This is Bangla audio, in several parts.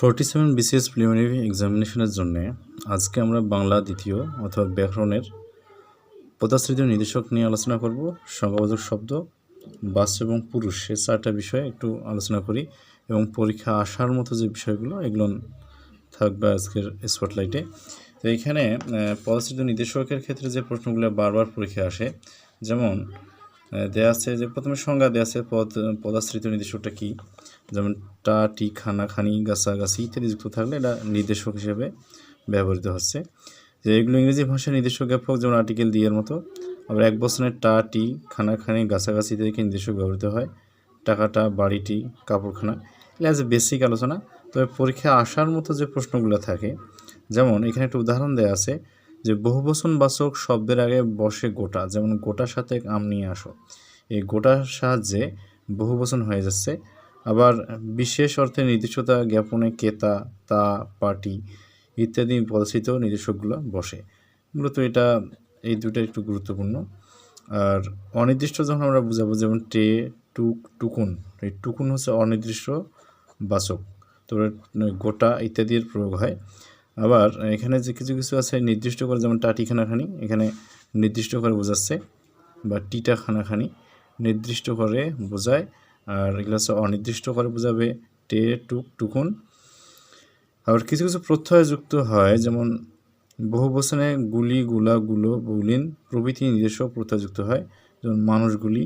ফোরটি সেভেন বিসিএস প্রিলিমিনারি এক্সামিনেশনের জন্য আজকে আমরা বাংলা দ্বিতীয় অথবা ব্যাকরণের পদাশ্রিত নির্দেশক নিয়ে আলোচনা করব সংখ্যাবোধক শব্দ, বাস এবং পুরুষ সে চারটা বিষয়ে একটু আলোচনা করি এবং পরীক্ষা আসার মতো যে বিষয়গুলো এগুলো থাকবে আজকের স্পটলাইটে তো এইখানে পদাশ্রিত নির্দেশকের ক্ষেত্রে যে প্রশ্নগুলো বারবার পরীক্ষা আসে, যেমন দেয়া আছে যে প্রথমে সংজ্ঞা দেওয়া আছে পদ, পদাশ্রিত নির্দেশকটা কী? যেমন টা, টি, খানা, খানি গাছাগাছি ইত্যাদি যুক্ত থাকলে এটা নির্দেশক হিসেবে ব্যবহৃত হচ্ছে। যে এগুলো ইংরেজি ভাষায় নির্দেশক জ্ঞাপক যেমন আর্টিকেল এর মতো। আবার এক বছরের টা, টি, খানা, খানি গাছাগাছি থেকে নির্দেশক ব্যবহৃত হয়। টাকাটা, বাড়িটি, কাপড়খানা, এগুলো আছে বেসিক আলোচনা। তবে পরীক্ষা আসার মতো যে প্রশ্নগুলো থাকে, যেমন এখানে একটা উদাহরণ দেওয়া আছে যে বহুবচন বাচক শব্দের আগে বসে গোটা, যেমন গোটার সাথে আম নিয়ে আসো। এই গোটার সাহায্যে বহুবচন হয়ে যাচ্ছে। আবার বিশেষ অর্থে নির্দিষ্টতা জ্ঞাপনে কেতা তা, পার্টি ইত্যাদি পদস্থিত নির্দেশকগুলো বসে। মূলত এটা, এই দুটো একটু গুরুত্বপূর্ণ। আর অনির্দিষ্ট যখন আমরা বুঝাবো, যেমন টে, টুক, টুকুন, এই টুকুন হচ্ছে অনির্দিষ্ট বাচক। তো গোটা ইত্যাদির প্রয়োগ হয়। আবার এখানে যে কিছু কিছু আছে নির্দিষ্ট করে, যেমন টাটি খানাখানি, এখানে নির্দিষ্ট করে বোঝাচ্ছে, বা টিটা খানাখানি নির্দিষ্ট করে বোঝায়, আর এগুলো হচ্ছে অনির্দিষ্ট করে বোঝাবে, টে, টুক, টুকুন। আবার কিছু কিছু প্রত্যয় যুক্ত হয়, যেমন বহু বচনে গুলি, গুলা, গুলো, বৌলিন প্রভৃতি নিজস্ব প্রত্যয় যুক্ত হয়, যেমন মানুষগুলি,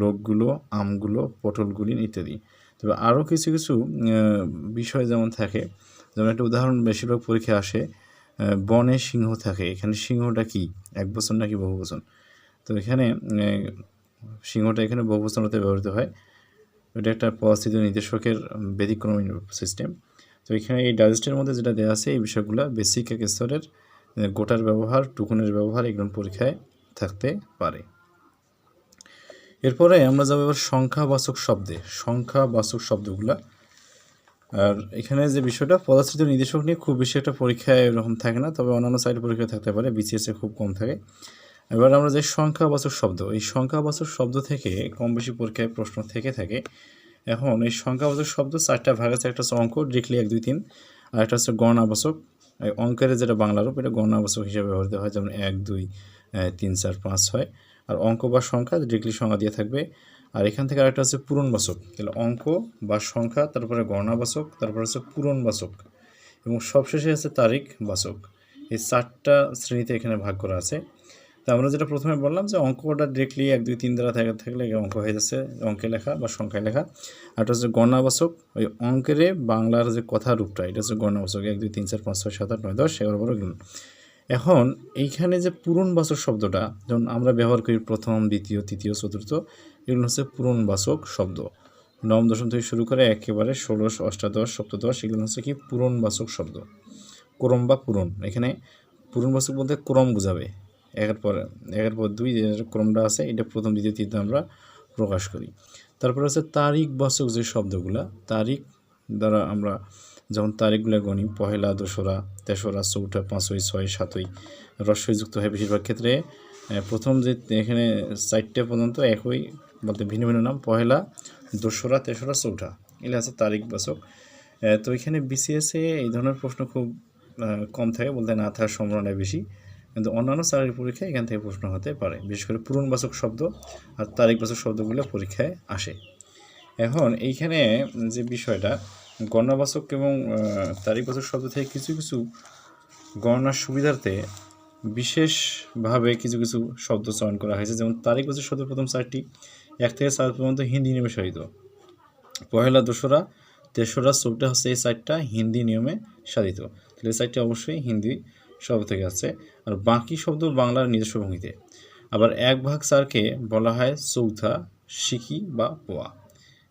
লোকগুলো, আমগুলো পটলগুলিন ইত্যাদি। তবে আরও কিছু কিছু বিষয় যেমন থাকে যেমন একটা উদাহরণ বেশিরভাগ পরীক্ষা আসে বনে সিংহ থাকে। এখানে সিংহটা কি? এক বছর নাকি বহু বছর? তো এখানে সিংহটা এখানে বহু বছর হতে ব্যবহৃত হয়। এটা একটা পরিস্থিতি নির্দেশকের ব্যতিক্রমী সিস্টেম তো এখানে এই ডাইজেস্টের মধ্যে যেটা দেওয়া আছে, এই বিষয়গুলো বেসিক এক স্তরের গোটার ব্যবহার, টুকুনের ব্যবহার এগুলো পরীক্ষায় থাকতে পারে। এরপরে আমরা যাব এবার সংখ্যাবাচক শব্দে। সংখ্যাবাচক শব্দগুলা আর এখানে যে বিষয়টা পদাশ্রিত নির্দেশক নিয়ে খুব বেশি একটা পরীক্ষায় এরকম থাকে না, তবে অন্যান্য সাইড পরীক্ষায় থাকতে পারে বিসিএসে খুব কম থাকে। এবার আমরা যে সংখ্যাবাচক শব্দ, এই সংখ্যাবাচক শব্দ থেকে কম বেশি পরীক্ষায় প্রশ্ন থেকে থাকে। এখন এই সংখ্যাবাচক শব্দ চারটা ভাগ আছে, একটা হচ্ছে অঙ্ক ডিরেক্টলি এক, দুই, তিন, আর একটা হচ্ছে গণ গণাবাচক অঙ্কের যেটা বাংলা রূপ, এটা গণ গণাবাচক হিসেবে ব্যবহৃত হয়, যেমন এক, দুই তিন, চার, পাঁচ, ছয়। আর অঙ্ক বা সংখ্যা ডিরেক্টলি সংখ্যা দিয়ে থাকবে। আর এখান থেকে আরেকটা হচ্ছে পূরণবাচক। তাহলে অঙ্ক বা সংখ্যা, তারপরে গণাবাচক তারপরে হচ্ছে পূরণবাচক এবং সবশেষে আছে তারিখ বাচক এই চারটা শ্রেণীতে এখানে ভাগ করা আছে। তা আমরা যেটা প্রথমে বললাম যে অঙ্কটা ডিরেক্টলি এক, দুই, তিন দ্বারা থাকে থাকলে অঙ্ক হয়ে যাচ্ছে, অঙ্কে লেখা বা সংখ্যায় লেখা। আর এটা হচ্ছে গণাবাচক ওই অঙ্কের বাংলার যে কথা রূপটা, এটা হচ্ছে গণাবাচক এক, দুই, তিন, চার, পাঁচ, ছয়, সাত, আট, নয়, দশ, এগারো, বারো, এগুলো। এখন এইখানে যে পূরণবাচক শব্দটা, যেমন আমরা ব্যবহার করি প্রথম, দ্বিতীয়, তৃতীয়, চতুর্থ এগুলো হচ্ছে পূরণবাচক শব্দ। নবম দশম থেকে শুরু করে একেবারে ষোড়শ, অষ্টাদশ, সপ্তদশ এগুলো হচ্ছে কি পূরণবাচক শব্দ। ক্রম বা পূরণ। এখানে পূরণবাচক বলতে ক্রম বোঝাবে। একের পর একের পর দুই যে ক্রমটা আছে, এটা প্রথম, দ্বিতীয়, তৃতীয় আমরা প্রকাশ করি। তারপর আছে তারিখবাচক যে শব্দগুলা, তারিখ দ্বারা আমরা যেমন তারিখগুলো গণি, পহেলা, দোসরা, তেসরা, চৌঠা, পাঁচই, ছয়, সাতই রস্যই যুক্ত হয় বেশিরভাগ ক্ষেত্রে। প্রথম যে এখানে চারটে পর্যন্ত একই বলতে ভিন্ন ভিন্ন নাম, পহেলা, দোসরা, তেসরা, চৌঠা। এগুলো আছে তারিখবাচক। তো এখানে বিসিএসে এই ধরনের প্রশ্ন খুব কম থাকে, বলতে না থাকার সম্ভাবনা বেশি। কিন্তু অন্যান্য চাকরির পরীক্ষায় এখান থেকে প্রশ্ন হতে পারে, বিশেষ করে পূরণবাচক শব্দ আর তারিখবাচক শব্দগুলো পরীক্ষায় আসে। এখন এইখানে যে বিষয়টা, গণনাবাচক এবং তারিখবাচক শব্দ থেকে কিছু কিছু গণনার সুবিধার্থে বিশেষভাবে কিছু কিছু শব্দ চয়ন করা হয়েছে। যেমন তারিখবাচক শব্দ প্রথম চারটি, এক থেকে চার পর্যন্ত হিন্দি নিয়মে সাধিত পহেলা দোসরা, তেসরা চৌটা হচ্ছে এই চারটা হিন্দি নিয়মে সাধিত। তাহলে এই চারটি অবশ্যই হিন্দি শব্দ থেকে আছে। আর বাকি শব্দ বাংলার নিজস্ব ভঙ্গিতে। আবার এক ভাগ চারকে বলা হয় চৌথা শিখি বা পোয়া।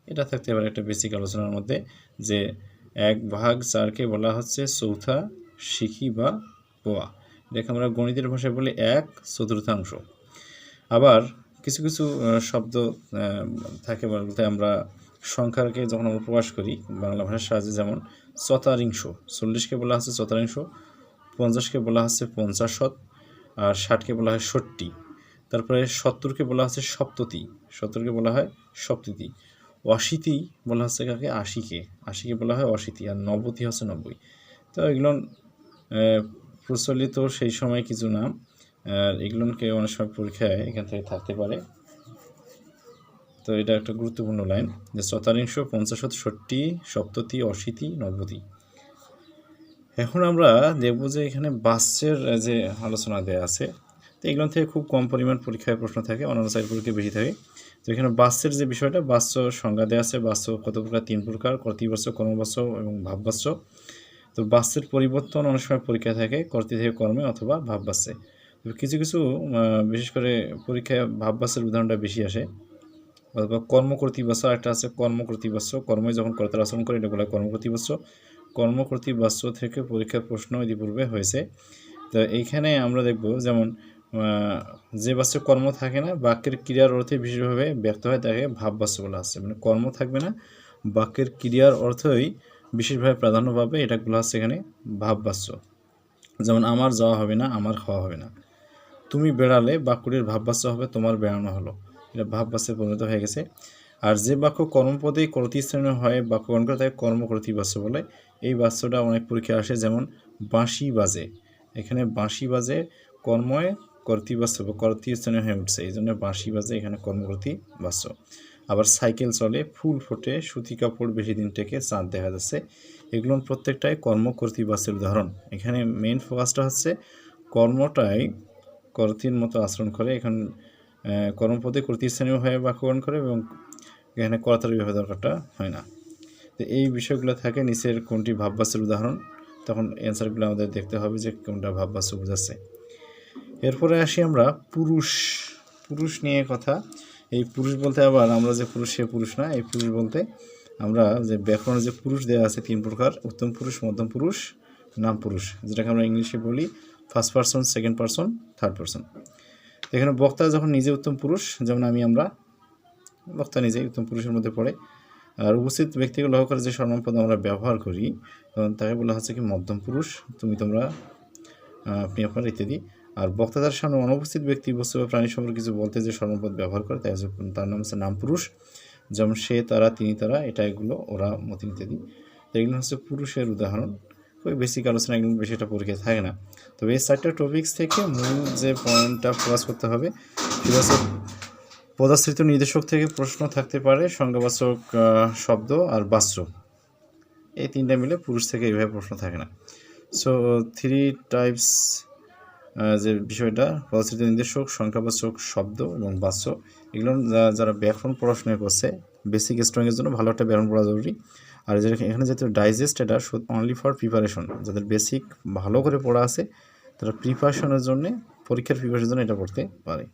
এটা থাকতে পারে একটা বেসিক আলোচনার মধ্যে যে এক ভাগ চারকে বলা হচ্ছে চৌথা শিখি বা পোয়া। এটাকে আমরা গণিতের ভাষায় বলি এক চতুর্থাংশ। আবার কিছু কিছু শব্দ থাকে বলতে আমরা সংখ্যাকে যখন আমরা প্রকাশ করি, বাংলা ভাষার সাহায্যে যেমন চতারিংশ, চল্লিশকে বলা হচ্ছে চতারিংশ, পঞ্চাশকে বলা হচ্ছে পঞ্চাশত, আর ষাটকে বলা হয় ষট্টি। তারপরে সত্তরকে বলা হচ্ছে সপ্ততি, সত্তরকে বলা হয় সপ্ততি। অশীতি বলা হচ্ছে কাকে? আশিকে। আশিকে বলা হয় অশীতি, আর নবতি হচ্ছে নব্বই। তো এগুলো প্রচলিত সেই সময় কিছু নাম আর এগুলোকে অনেক সময় পরীক্ষায় এখান থেকে থাকতে পারে। তো এটা একটা গুরুত্বপূর্ণ লাইন। যে চতারিংশ পঞ্চাশত ষট্টি, সপ্ততি, অশীতি নবতি এখন আমরা দেখব যে এখানে বাস্যের যে আলোচনা দেওয়া আছে, তো এগুলো থেকে খুব কম পরিমাণ পরীক্ষায় প্রশ্ন থাকে, অন্যান্য সাইড পরীক্ষায় বেশি থাকে। তো এখানে বাস্যের যে বিষয়টা বাস্য সংজ্ঞা দেওয়া আছে বাস্য কত প্রকার, তিন প্রকার কর্তৃবাস্য কর্মবাস্য এবং ভাববাস্য তো বাস্যের পরিবর্তন অনেক সময় পরীক্ষা থাকে, কর্তৃ থেকে কর্মে অথবা তো কিছু কিছু বিশেষ করে পরীক্ষায় ভাববাস্যের উদাহরণটা বেশি আসে। অথবা কর্মকর্তৃবাস্য একটা আছে কর্মকর্তৃবাস্য কর্মে যখন কর্তার আচরণ করে এটা বলা কর্মকর্তৃবাস্য কর্মকর্তৃবাস্য থেকে পরীক্ষার প্রশ্ন ইতিপূর্বে হয়েছে। তো এইখানে আমরা দেখব, যেমন যে বাস্য কর্ম থাকে না, বাক্যের ক্রিয়ার অর্থে বিশেষভাবে ব্যক্ত হয়, তাকে ভাববাস্য বলা হচ্ছে। মানে কর্ম থাকবে না, বাক্যের ক্রিয়ার অর্থই বিশেষভাবে প্রাধান্য পাবে এটা বলা হচ্ছে এখানে ভাববাস্য যেমন আমার যাওয়া হবে না, আমার খাওয়া হবে না। তুমি বেড়ালে বাক্যটির ভাববাস্য হবে, তোমার বেড়ানো হলো। এটা ভাববাস্যে পরিণত হয়ে গেছে। আর যে বাক্য কর্মপদে কর্তৃস্থানীয় হয় বাক্যগণ করে তাকে কর্মকর্তী বাস্য বলে। এই বাস্যটা অনেক পরীক্ষায় আসে, যেমন বাঁশি বাজে। এখানে বাঁশি বাজে কর্ময় কর্তৃবাস্য বা কর্তৃস্থানীয় হয়ে উঠছে। এই জন্য বাঁশি বাজে এখানে কর্মকর্তী বাস্য আবার সাইকেল চলে, ফুল ফোটে, সুতি কাপড় বেশি দিন টেকে চাঁদ দেখা যাচ্ছে। এগুলো প্রত্যেকটাই কর্মকর্তী বাসের উদাহরণ। এখানে মেইন ফোকাসটা হচ্ছে কর্মটাই কর্তৃর মতো আচরণ করে। এখানে কর্মপদে কর্তৃস্থানীয় হয়ে বাক্যগণ করে এবং এখানে কর্তার বিভাগ দরকারটা হয় না। তো এই বিষয়গুলো থাকে নিচের কোনটি ভাববাসের উদাহরণ। তখন অ্যান্সারগুলো আমাদের দেখতে হবে যে কোনটা ভাববাস্য বোঝাচ্ছে। এরপরে আসি আমরা পুরুষ। পুরুষ নিয়ে কথা। এই পুরুষ বলতে আবার আমরা যে পুরুষ, সে পুরুষ না। এই পুরুষ বলতে আমরা যে ব্যাকরণে যে পুরুষ দেওয়া আছে তিন প্রকার, উত্তম পুরুষ, মধ্যম পুরুষ, নাম পুরুষ, যেটাকে আমরা ইংলিশে বলি first person second person third person এখানে বক্তা যখন নিজে উত্তম পুরুষ, যেমন আমি, আমরা, বক্তা নিজেই উত্তম পুরুষের মধ্যে পড়ে। আর উপস্থিত ব্যক্তিকে লক্ষ্য করে যে সর্বনাম পদ আমরা ব্যবহার করি, তখন তাকে বলা হচ্ছে কি মধ্যম পুরুষ, তুমি তোমরা আপনি আপনার ইত্যাদি। আর বক্তা তার সামনে অনুপস্থিত ব্যক্তি বস্তু বা প্রাণী সম্পর্কে কিছু বলতে যে সর্বপদ ব্যবহার করে, তাই তার নাম হচ্ছে নাম পুরুষ যেমন সে, তারা, তিনি, তারা, এটা এগুলো ওরা মতিন ইত্যাদি। তো এগুলো হচ্ছে পুরুষের উদাহরণ। খুবই বেসিক আলোচনা, এগুলো বেশি একটা পরীক্ষায় থাকে না। তবে এই চারটা টপিক্স থেকে মূল যে পয়েন্টটা ফোকাস করতে হবে হচ্ছে পদাশ্রিত নির্দেশক থেকে প্রশ্ন থাকতে পারে, সংজ্ঞাবাচক শব্দ আর বাস্য এই তিনটা মিলে পুরুষ থেকে এইভাবে প্রশ্ন থাকে না। সো থ্রি টাইপস যে বিষয়টা ফলশ্রুতি নির্দেশক, সংখ্যাবাচক শব্দ এবং বাস্য এগুলো যারা ব্যাকরণ পড়াশোনা করছে বেসিক স্ট্রংয়ের জন্য ভালো একটা ব্যাকরণ পড়া জরুরি। আর যেটা এখানে যেহেতু ডাইজেস্ট এটা অনলি ফর প্রিপারেশন যাদের বেসিক ভালো করে পড়া আছে, তারা প্রিপারেশনের জন্য, পরীক্ষার প্রিপারেশনের জন্য এটা পড়তে পারে।